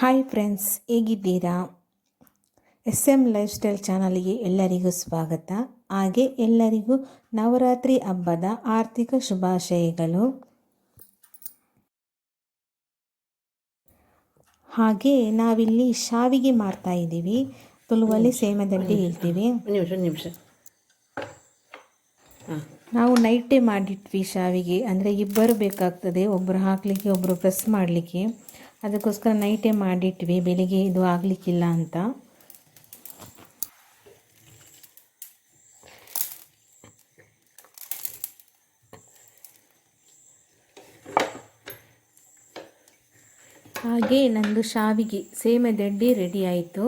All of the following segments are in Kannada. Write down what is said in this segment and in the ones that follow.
ಹಾಯ್ ಫ್ರೆಂಡ್ಸ್ ಹೇಗಿದ್ದೀರಾ? ಎಸ್ ಎಂ ಲೈಫ್ ಸ್ಟೈಲ್ ಚಾನಲ್ಗೆ ಎಲ್ಲರಿಗೂ ಸ್ವಾಗತ. ಹಾಗೆ ಎಲ್ಲರಿಗೂ ನವರಾತ್ರಿ ಹಬ್ಬದ ಆರ್ಥಿಕ ಶುಭಾಶಯಗಳು. ಹಾಗೆ ನಾವಿಲ್ಲಿ ಶಾವಿಗೆ ಮಾಡ್ತಾ ಇದ್ದೀವಿ. ತುಳುವಲ್ಲಿ ಸೇಮದಲ್ಲಿ ಹೇಳ್ತೀವಿ. ನಿಮಿಷ ನಿಮಿಷ. ನಾವು ನೈಟೇ ಮಾಡಿಟ್ವಿ ಶಾವಿಗೆ. ಅಂದರೆ ಇಬ್ಬರು ಬೇಕಾಗ್ತದೆ ಒಬ್ಬರು ಹಾಕಲಿಕ್ಕೆ ಒಬ್ಬರು ಪ್ರೆಸ್ ಮಾಡಲಿಕ್ಕೆ. ಅದಕ್ಕೋಸ್ಕರ ನೈಟೇ ಮಾಡಿಟ್ವಿ. ಬೆಳಿಗ್ಗೆ ಇದು ಆಗಲಿಕ್ಕಿಲ್ಲ ಅಂತ. ಹಾಗೆ ನಂದು ಶಾವಿಗೆ ಸೇಮದಡ್ಡಿ ರೆಡಿ ಆಯಿತು.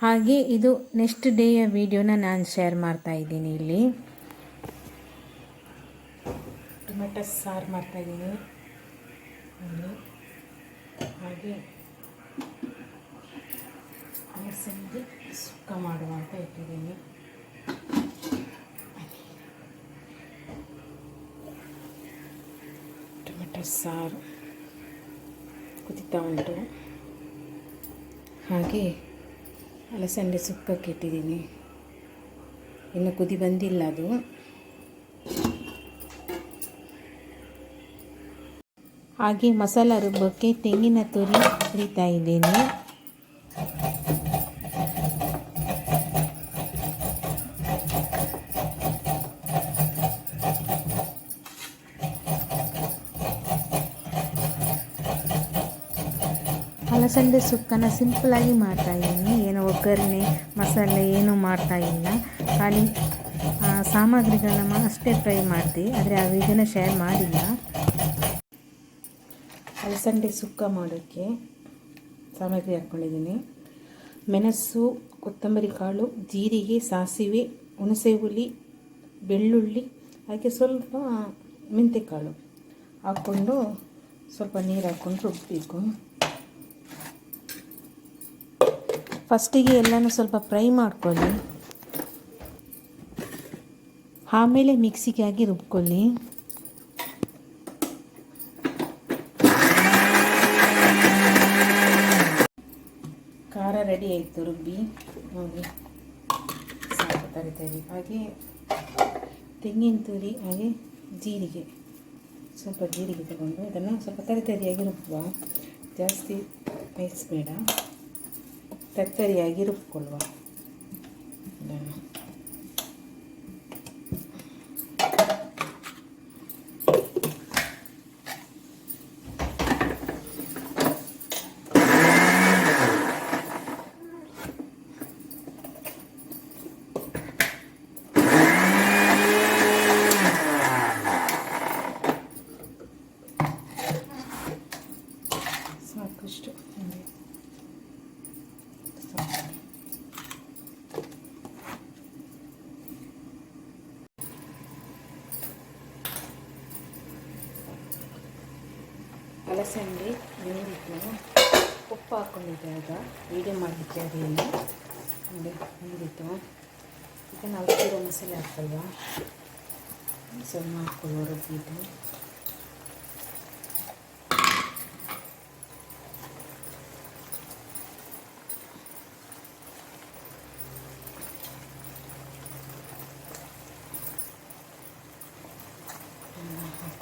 ಹಾಗೆ ಇದು ನೆಕ್ಸ್ಟ್ ಡೇಯ ವಿಡಿಯೋನ ನಾನು ಶೇರ್ ಮಾಡ್ತಾ ಇದ್ದೀನಿ ಇಲ್ಲಿ. ಟೊಮೆಟೊ ಸಾರು ಮಾಡ್ತಾ ಇದ್ದೀನಿ. ಇಲ್ಲಿ ಹಾಗೆ ಅಲಸಂದೆ ಸುಕ್ಕ ಮಾಡುವ ಅಂತ ಇಟ್ಟಿದ್ದೀನಿ. ಟೊಮೆಟೊ ಸಾರು ಕುದಿತಾ ಉಂಟು. ಹಾಗೆ ಅಲಸಂದೆ ಸುಕ್ಕಕ್ಕೆ ಇಟ್ಟಿದ್ದೀನಿ. ಇನ್ನು ಕುದಿ ಬಂದಿಲ್ಲ ಅದು. ಹಾಗೆ ಮಸಾಲ ರುಬ್ಬಕ್ಕೆ ತೆಂಗಿನ ತುರಿ ಹುರಿತಾ ಇದ್ದೀನಿ. ಅಲಸಂದೆ ಸುಕ್ಕನ ಸಿಂಪಲಾಗಿ ಮಾಡ್ತಾ ಇದ್ದೀನಿ. ಏನು ಒಗ್ಗರಣೆ, ಮಸಾಲೆ ಏನೂ ಮಾಡ್ತಾ ಇಲ್ಲ. ಖಾಲಿ ಸಾಮಗ್ರಿಗಳನ್ನ ಅಷ್ಟೇ ಫ್ರೈ ಮಾಡ್ತೀವಿ ಆದರೆ ಆ ವಿಡಿಯೋನ ಶೇರ್ ಮಾಡಿಲ್ಲ. ಅಲಸಂದೆ ಸುಕ್ಕ ಮಾಡೋಕ್ಕೆ ಸಾಮಗ್ರಿ ಹಾಕ್ಕೊಂಡಿದ್ದೀನಿ. ಮೆಣಸು, ಕೊತ್ತಂಬರಿ ಕಾಳು, ಜೀರಿಗೆ, ಸಾಸಿವೆ, ಹುಣಸೆ ಹುಳಿ, ಬೆಳ್ಳುಳ್ಳಿ, ಹಾಗೆ ಸ್ವಲ್ಪ ಮೆಂತೆಕಾಳು ಹಾಕ್ಕೊಂಡು ಸ್ವಲ್ಪ ನೀರು ಹಾಕ್ಕೊಂಡು ರುಬ್ಬಬೇಕು ಫಸ್ಟಿಗೆ ಎಲ್ಲನೂ ಸ್ವಲ್ಪ ಫ್ರೈ ಮಾಡ್ಕೊಳ್ಳಿ. ಆಮೇಲೆ ಮಿಕ್ಸಿಗೆ ಹಾಕಿ ರುಬ್ಕೊಳ್ಳಿ. ರೆಡಿ ಆಯಿತು ರುಬ್ಬಿ. ನೋಡಿ, ಸಾಕು ತರಿತೇವೆ ಹಾಗೆ ತೆಂಗಿನ ತುರಿ, ಹಾಗೆ ಜೀರಿಗೆ. ಸ್ವಲ್ಪ ಜೀರಿಗೆ ತಗೊಂಡು ಅದನ್ನು ಸ್ವಲ್ಪ ತರಿತರಿಯಾಗಿ ರುಬ್ಬುವ. ಜಾಸ್ತಿ ಬೇಯಿಸಬೇಡ ತರಿತರಿಯಾಗಿ ರುಬ್ಕೊಳ್ಳುವ ಇದನ್ನು ಸಾಕಷ್ಟು ನಮಗೆ. ಅಲಸಂದೆ ನೀರಿಟ್ಟು ಉಪ್ಪು ಹಾಕ್ಕೊಂಡಿದ್ದೆ ಆಗ ವೀಡಿಯೋ ಮಾಡಲಿಕ್ಕೆ ಅದೇನು ನೋಡಿ ನೀರಿಟ್ಟು ಈಗ ನಾವು ಮಸಾಲೆ ಹಾಕಲ್ವಾ? ಸ್ವಲ್ಪ ಮಾಡ್ಕೊಳ್ಳೋ ರುಬ್ಬಿಟ್ಟು ಹಾಕ್ಕೊಳ್ಳೋಣ ಹಾಗೆ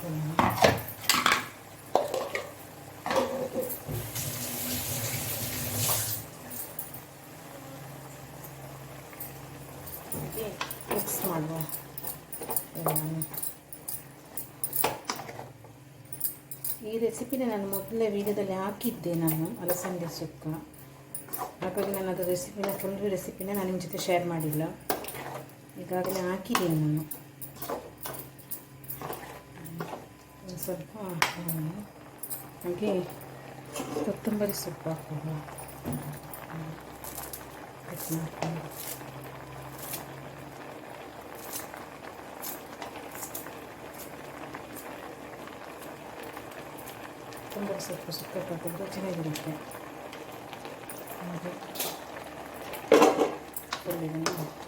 ಮಿಕ್ಸ್ ಮಾಡುವ ಈ ರೆಸಿಪಿನ ನಾನು ಮೊದಲೇ ವೀಡಿಯೋದಲ್ಲಿ ಹಾಕಿದ್ದೆ ನಾನು, ಅಲಸಂದೆ ಸುಕ್ಕ. ಹಾಗಾಗಿ ನಾನು ಅದು ರೆಸಿಪಿನ ಫುಲ್ ರೆಸಿಪಿನ ನಾನು ನಿಮ್ಮ ಜೊತೆ ಶೇರ್ ಮಾಡಿಲ್ಲ. ಈಗಾಗಲೇ ಹಾಕಿದ್ದೀನಿ ನಾನು ಒಂದು ಸ್ವಲ್ಪ ಹಾಕೋಣ ಹಾಗೆ ಕೊತ್ತಂಬರಿ ಸೊಪ್ಪು ಹಾಕೋಣ ಕಟ್ ಮಾಡ್ಕೊಂಡು. ಕೊತ್ತಂಬರಿ ಸೊಪ್ಪು ಸುಕ್ಕ ಹಾಕಿದ್ರೆ ಚೆನ್ನಾಗಿರುತ್ತೆ. ಹಾಗೆ. ಫುಲ್ ಇದನ್ನು ಉಪ್ಪು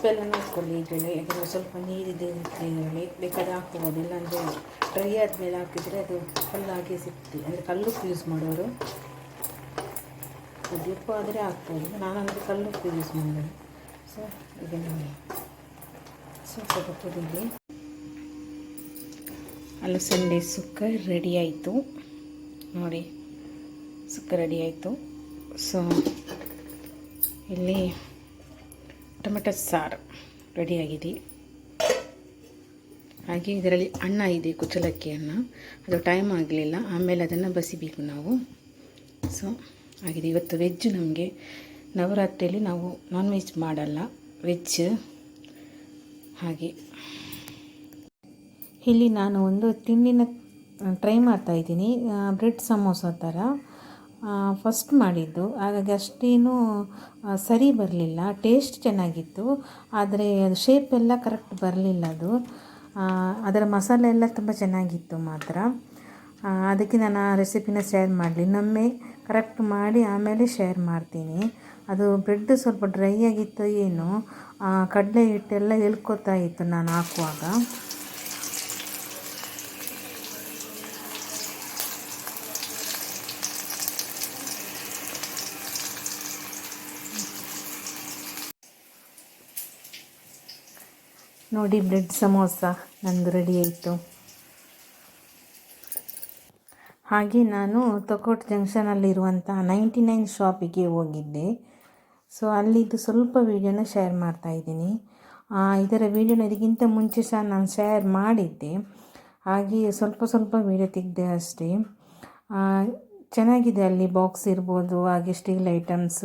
ಉಪ್ಪೆಲ್ಲ ಹಾಕ್ಕೊಳ್ಳಿ ಇದರಲ್ಲಿ ಯಾಕಂದರೆ ಸ್ವಲ್ಪ ನೀರಿದೆ ಇದರಲ್ಲಿ ಬೇಕಾದ್ರೆ ಹಾಕ್ಬೋದು ಇಲ್ಲಾಂದರೆ ಡ್ರೈ ಆದಮೇಲೆ ಹಾಕಿದರೆ ಅದು ಕಲ್ಲಾಗಿ ಸಿಗ್ತದೆ ಅಂದರೆ ಕಲ್ಲು ಯೂಸ್ ಮಾಡೋರು ಉಪ್ಪು ಆದರೆ ಹಾಕ್ಬೋದು ನಾನಂದರೆ ಕಲ್ಲು ಯೂಸ್ ಮಾಡೋದು. ಸೊ ನೋಡಿ. ಸ್ವಲ್ಪ ಕೊಟ್ಟಿದ್ದೀನಿ ಅಲಸಂದೆ ಸುಕ್ಕ ರೆಡಿ ಆಯಿತು. ನೋಡಿ, ಸುಕ್ಕ ರೆಡಿ ಆಯಿತು. ಸೊ ಇಲ್ಲಿ ಟೊಮೆಟೊ ಸಾರು ರೆಡಿಯಾಗಿದೆ ಹಾಗೆ ಇದರಲ್ಲಿ ಅನ್ನ ಇದೆ ಕುಚ್ಚಲಕ್ಕಿಯನ್ನು. ಅದು ಟೈಮ್ ಆಗಲಿಲ್ಲ, ಆಮೇಲೆ ಅದನ್ನು ಬಸಿಬೇಕು ನಾವು. ಸೊ ಆಗಿದೆ. ಇವತ್ತು ವೆಜ್ ನಮಗೆ ನವರಾತ್ರಿಯಲ್ಲಿ ನಾವು ನಾನ್ ವೆಜ್ ಮಾಡಲ್ಲ ವೆಜ್ ಹಾಗೆ. ಇಲ್ಲಿ ನಾನು ಒಂದು ತಿಂಡಿನ ಟ್ರೈ ಮಾಡ್ತಾ ಇದ್ದೀನಿ ಬ್ರೆಡ್ ಸಮೋಸ ಥರ. ಫಸ್ಟ್ ಮಾಡಿದ್ದು. ಹಾಗಾಗಿ ಅಷ್ಟೇನು ಸರಿ ಬರಲಿಲ್ಲ. ಟೇಸ್ಟ್ ಚೆನ್ನಾಗಿತ್ತು. ಆದರೆ ಅದು ಶೇಪ್ ಎಲ್ಲ ಕರೆಕ್ಟ್ ಬರಲಿಲ್ಲ ಅದು. ಅದರ ಮಸಾಲೆ ಎಲ್ಲ ತುಂಬ ಚೆನ್ನಾಗಿತ್ತು ಮಾತ್ರ. ಅದಕ್ಕೆ ನಾನು ಆ ರೆಸಿಪಿನ ಶೇರ್ ಮಾಡಲಿ. ಇನ್ನೊಮ್ಮೆ ಕರೆಕ್ಟ್ ಮಾಡಿ ಆಮೇಲೆ ಶೇರ್ ಮಾಡ್ತೀನಿ. ಅದು ಬ್ರೆಡ್ ಸ್ವಲ್ಪ ಡ್ರೈ ಆಗಿತ್ತು ಏನು ಕಡಲೆ ಹಿಟ್ಟೆಲ್ಲ ಇತ್ತು ನಾನು ಹಾಕುವಾಗ. ನೋಡಿ ಬ್ರೆಡ್ ಸಮೋಸ ನಂದು ರೆಡಿ ಆಯಿತು. ಹಾಗೆ ನಾನು ತೊಕೋಟ್ ಜಂಕ್ಷನಲ್ಲಿರುವಂಥ ನೈಂಟಿ ನೈನ್ ಶಾಪಿಗೆ ಹೋಗಿದ್ದೆ. ಸೊ ಅಲ್ಲಿದ್ದು ಸ್ವಲ್ಪ ವೀಡಿಯೋನ ಶೇರ್ ಮಾಡ್ತಾ ಇದ್ದೀನಿ. ಇದರ ವೀಡಿಯೋನ ಇದಕ್ಕಿಂತ ಮುಂಚೆ ಸಹ ನಾನು ಶೇರ್ ಮಾಡಿದ್ದೆ. ಹಾಗೆ ಸ್ವಲ್ಪ ಸ್ವಲ್ಪ ವೀಡಿಯೋ ತೆಗೆದೆ ಅಷ್ಟೇ. ಚೆನ್ನಾಗಿದೆ ಅಲ್ಲಿ ಬಾಕ್ಸ್ ಇರ್ಬೋದು, ಹಾಗೆ ಸ್ಟೀಲ್ ಐಟಮ್ಸ್,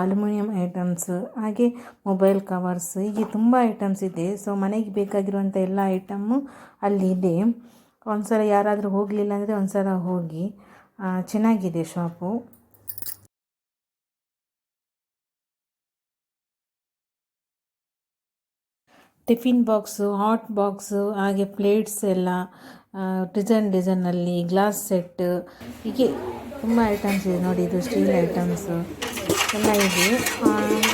ಅಲ್ಯೂಮಿನಿಯಂ ಐಟಮ್ಸ್, ಹಾಗೆ ಮೊಬೈಲ್ ಕವರ್ಸ್, ಹೀಗೆ ತುಂಬ ಐಟಮ್ಸ್ ಇದೆ. ಸೊ ಮನೆಗೆ ಬೇಕಾಗಿರುವಂಥ ಎಲ್ಲ ಐಟಮ್ಮು ಅಲ್ಲಿ ಇದೆ. ಒಂದ್ಸಲ ಯಾರಾದರೂ ಹೋಗಲಿಲ್ಲ ಅಂದರೆ ಒಂದ್ಸಲ ಹೋಗಿ. ಚೆನ್ನಾಗಿದೆ shop. Tiffin box, hot box, ಹಾಗೆ ಪ್ಲೇಟ್ಸ್ ಎಲ್ಲ ಡಿಸೈನ್ ಡಿಸೈನಲ್ಲಿ ಗ್ಲಾಸ್ ಸೆಟ್, ಹೀಗೆ ತುಂಬ ಐಟಮ್ಸ್ ಇದೆ ನೋಡಿ, ಇದು ಸ್ಟೀಲ್ ಐಟಮ್ಸು ಎಲ್ಲ ಇದೆ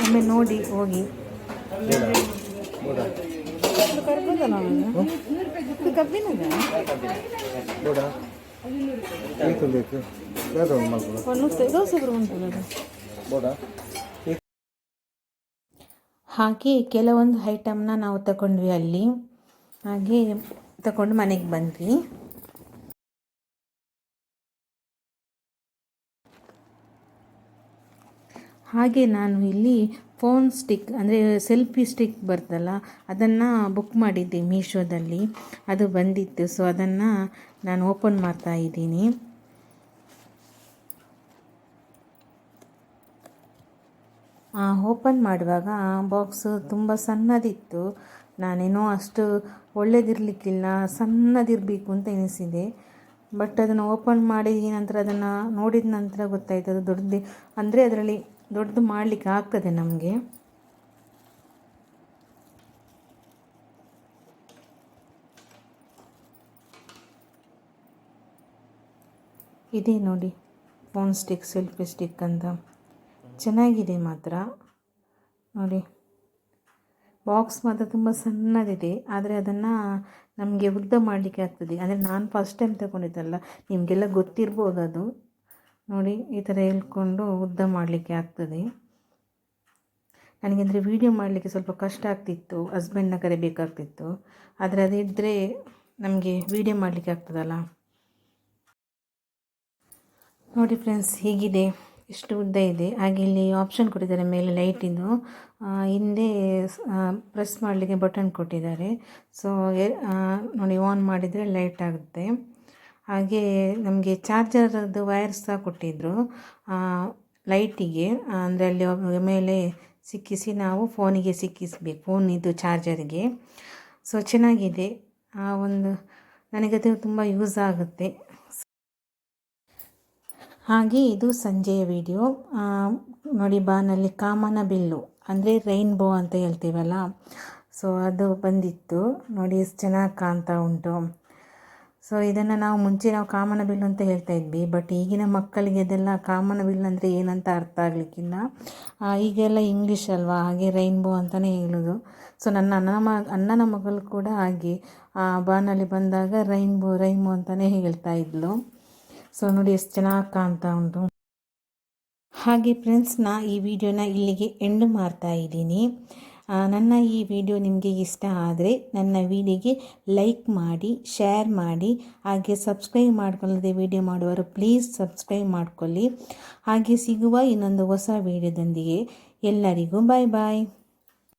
ಒಮ್ಮೆ ನೋಡಿ, ಹೋಗಿ. ಹಾಗೆ ಕೆಲವೊಂದು ಐಟಮ್ನ ನಾವು ತಗೊಂಡ್ವಿ ಅಲ್ಲಿ. ಹಾಗೆ ತಗೊಂಡು ಮನೆಗೆ ಬಂದ್ವಿ. ಹಾಗೆ ನಾನು ಇಲ್ಲಿ ಫೋನ್ ಸ್ಟಿಕ್ ಅಂದರೆ ಸೆಲ್ಫಿ ಸ್ಟಿಕ್ ಬರ್ತಲ್ಲ ಅದನ್ನು ಬುಕ್ ಮಾಡಿದ್ದೆ ಮೀಶೋದಲ್ಲಿ ಅದು ಬಂದಿತ್ತು. ಸೊ ಅದನ್ನು ನಾನು ಓಪನ್ ಮಾಡ್ತಾ ಇದ್ದೀನಿ. ಓಪನ್ ಮಾಡುವಾಗ ಬಾಕ್ಸ್ ತುಂಬ ಸಣ್ಣದಿತ್ತು. ನಾನೇನೋ ಅಷ್ಟು ಒಳ್ಳೇದಿರಲಿಕ್ಕಿಲ್ಲ, ಸಣ್ಣದಿರಬೇಕು ಅಂತ ಎನಿಸಿದೆ. ಬಟ್ ಅದನ್ನು ಓಪನ್ ಮಾಡಿದ ನಂತರ, ಅದನ್ನು ನೋಡಿದ ನಂತರ ಗೊತ್ತಾಯ್ತು. ಅದು ದೊಡ್ಡದು, ಅಂದರೆ ಅದರಲ್ಲಿ ದೊಡ್ಡದು ಮಾಡಲಿಕ್ಕೆ ಆಗ್ತದೆ ನಮಗೆ. ಇದೆ ನೋಡಿ ಫೋನ್ ಸ್ಟಿಕ್ ಸೆಲ್ಫಿ ಸ್ಟಿಕ್ ಅಂತ. ಚೆನ್ನಾಗಿದೆ ಮಾತ್ರ. ನೋಡಿ ಬಾಕ್ಸ್ ಮಾತ್ರ ತುಂಬ ಸಣ್ಣದಿದೆ, ಆದರೆ ಅದನ್ನು ನಮಗೆ ಉದ್ದ ಮಾಡಲಿಕ್ಕೆ ಆಗ್ತದೆ. ಅಂದರೆ ನಾನು ಫಸ್ಟ್ ಟೈಮ್ ತಗೊಂಡಿದ್ದಲ್ಲ, ನಿಮಗೆಲ್ಲ ಗೊತ್ತಿರ್ಬೋದು ಅದು. ನೋಡಿ ಈ ಥರ ಹೇಳ್ಕೊಂಡು ಉದ್ದ ಮಾಡಲಿಕ್ಕೆ ಆಗ್ತದೆ. ನನಗೆ ಅಂದರೆ ವೀಡಿಯೋ ಮಾಡಲಿಕ್ಕೆ ಸ್ವಲ್ಪ ಕಷ್ಟ ಆಗ್ತಿತ್ತು ಹಸ್ಬೆಂಡ್ನ ಕರಿಬೇಕಾಗ್ತಿತ್ತು. ಆದರೆ ಅದಿದ್ದರೆ ನಮಗೆ ವೀಡಿಯೋ ಮಾಡಲಿಕ್ಕೆ ಆಗ್ತದಲ್ಲ. ನೋಡಿ ಫ್ರೆಂಡ್ಸ್ ಹೀಗಿದೆ. ಇಷ್ಟು ಉದ್ದ ಇದೆ. ಹಾಗೆ ಇಲ್ಲಿ ಆಪ್ಷನ್ ಕೊಟ್ಟಿದ್ದಾರೆ ಮೇಲೆ ಲೈಟಿಂದು ಹಿಂದೆ ಪ್ರೆಸ್ ಮಾಡಲಿಕ್ಕೆ ಬಟನ್ ಕೊಟ್ಟಿದ್ದಾರೆ. ಸೊ ನೋಡಿ ಆನ್ ಮಾಡಿದರೆ ಲೈಟ್ ಆಗುತ್ತೆ. ಹಾಗೆ ನಮಗೆ ಚಾರ್ಜರದ್ದು ವೈರ್ ಸಹ ಕೊಟ್ಟಿದ್ದರು ಲೈಟಿಗೆ. ಅಂದರೆ ಅಲ್ಲಿ ಮೇಲೆ ಸಿಕ್ಕಿಸಿ ನಾವು ಫೋನಿಗೆ ಸಿಕ್ಕಿಸಬೇಕು ಚಾರ್ಜರಿಗೆ ಚಾರ್ಜರ್ಗೆ. ಸೊ, ಚೆನ್ನಾಗಿದೆ. ಆ ಒಂದು ನನಗದು ತುಂಬ ಯೂಸ್ ಆಗುತ್ತೆ. ಹಾಗೆ ಇದು ಸಂಜೆಯ ವಿಡಿಯೋ. ನೋಡಿ, ಬಾನಲ್ಲಿ ಕಾಮನ ಬಿಲ್ಲು, ಅಂದರೆ ರೈನ್ಬೋ ಅಂತ ಹೇಳ್ತೀವಲ್ಲ? ಸೊ, ಅದು ಬಂದಿತ್ತು. ನೋಡಿ, ಎಷ್ಟು ಚೆನ್ನಾಗಿ ಕಾಣ್ತಾ ಉಂಟು. ಸೊ ಇದನ್ನು ನಾವು ಮುಂಚೆ ನಾವು ಕಾಮನಬಿಲ್ಲು ಅಂತ ಹೇಳ್ತಾ ಇದ್ವಿ. ಬಟ್ ಈಗಿನ ಮಕ್ಕಳಿಗೆ ಅದೆಲ್ಲ ಬಿಲ್ ಅಂದರೆ ಏನಂತ ಅರ್ಥ ಆಗಲಿಕ್ಕಿಲ್ಲ. ಈಗೆಲ್ಲ ಇಂಗ್ಲೀಷ್ ಅಲ್ವಾ? ಹಾಗೆ ರೈನ್ಬೋ ಅಂತಲೇ ಹೇಳೋದು. ಸೊ ನನ್ನ ಅಣ್ಣನ ಮ, ಅಣ್ಣನ ಮಗಳು ಕೂಡ ಹಾಗೆ, ಆ, ಬಾನಲ್ಲಿ ಬಂದಾಗ ರೈನ್ಬೋ ರೈನ್ಬೋ ಅಂತಲೇ ಹೇಳ್ತಾ ಇದ್ಲು. ಸೊ ನೋಡಿ ಎಷ್ಟು ಚೆನ್ನಾಗಿ ಕಾಣ್ತಾ ಉಂಟು. ಹಾಗೆ ಫ್ರೆಂಡ್ಸ್ನ ಈ ವಿಡಿಯೋನ ಇಲ್ಲಿಗೆ ಎಂಡ್ ಮಾಡ್ತಾ ಇದ್ದೀನಿ. ನನ್ನ ಈ ವಿಡಿಯೋ ನಿಮಗೆ ಇಷ್ಟ ಆದರೆ ನನ್ನ ವಿಡಿಯೋಗೆ ಲೈಕ್ ಮಾಡಿ ಶೇರ್ ಮಾಡಿ, ಹಾಗೆ ಸಬ್ಸ್ಕ್ರೈಬ್ ಮಾಡ್ಕೊಳ್ಳದೆ ವಿಡಿಯೋ ಮಾಡುವರು ಪ್ಲೀಸ್ ಸಬ್ಸ್ಕ್ರೈಬ್ ಮಾಡಿಕೊಳ್ಳಿ. ಹಾಗೆ ಸಿಗುವ ಇನ್ನೊಂದು ಹೊಸ ವಿಡಿಯೋದೊಂದಿಗೆ ಎಲ್ಲರಿಗೂ ಬಾಯ್ ಬಾಯ್